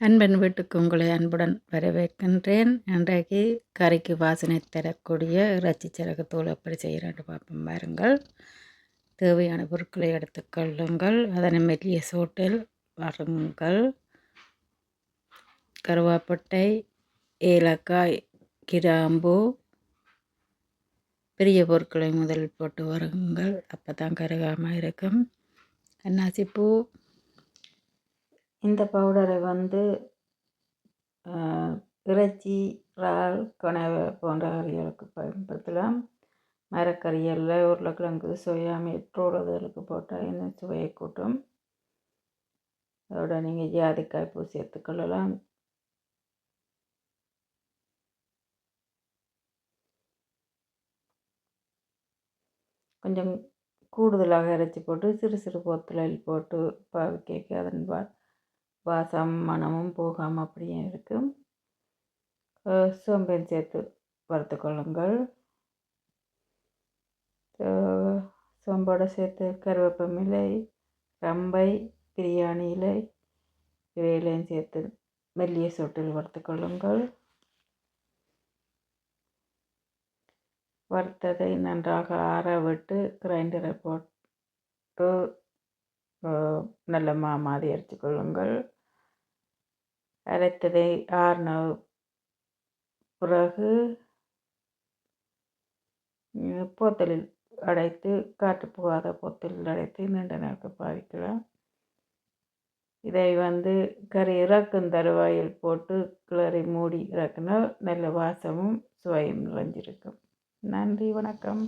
அன்பன் வீட்டுக்கு உங்களை அன்புடன் வரவேற்கின்றேன். இன்றைக்கு கறிக்கு வாசனை தரக்கூடிய இறைச்சி சிறகு தூள் எப்படி செய்கிறேன்னு பார்ப்போம். பாருங்கள். தேவையான பொருட்களை எடுத்துக்கொள்ளுங்கள் அதனை மெல்லிய சோட்டில் வருங்கள் கருவாப்பட்டை ஏலக்காய் கிராம்பு பெரிய பொருட்களை முதலில் போட்டு வருங்கள் அப்போ தான் கருகாமல் இருக்கும். அன்னாசிப்பூ இந்த பவுடரை வந்து இறைச்சி இறால் கனவை போன்ற கறிகளுக்கு பயன்படுத்தலாம். மரக்கறிகளில் உருளைக்கிழங்கு சோயா மீட்டோடுதலுக்கு போட்டால் இன்னும் சுவையை கூட்டும்? அதோட நீங்கள் ஜாதிக்காய் பூ சேர்த்துக்கொள்ளலாம் கொஞ்சம் கூடுதலாக இறைச்சி போட்டு சிறு சிறு போத்தலில் போட்டு பாவிக்க அதன் வாசம் மனமும் போகாமல் அப்படியே இருக்கும் சோம்பேன் சேர்த்து வறுத்து கொள்ளுங்கள். சோம்போடு சேர்த்து கருவேப்பமிலை ரம்பை பிரியாணி இலை இவையிலையும் சேர்த்து மெல்லிய சொட்டில் வறுத்து கொள்ளுங்கள். வறுத்ததை நன்றாக ஆற விட்டு கிரைண்டரை போட்டு நல்ல மா மாதிரி அரைச்சி கொள்ளுங்கள். அரைத்ததை ஆறின பிறகு போத்தலில் அடைத்து காற்று போகாத போத்தலில் அடைத்து நீண்ட நேரத்தை பாவிக்கலாம். இதை வந்து கறி இறக்கும் தருவாயில் போட்டு கிளறி மூடி இறக்குனால் நல்ல வாசமும் சுவையும் நிறைஞ்சிருக்கும். நன்றி வணக்கம்.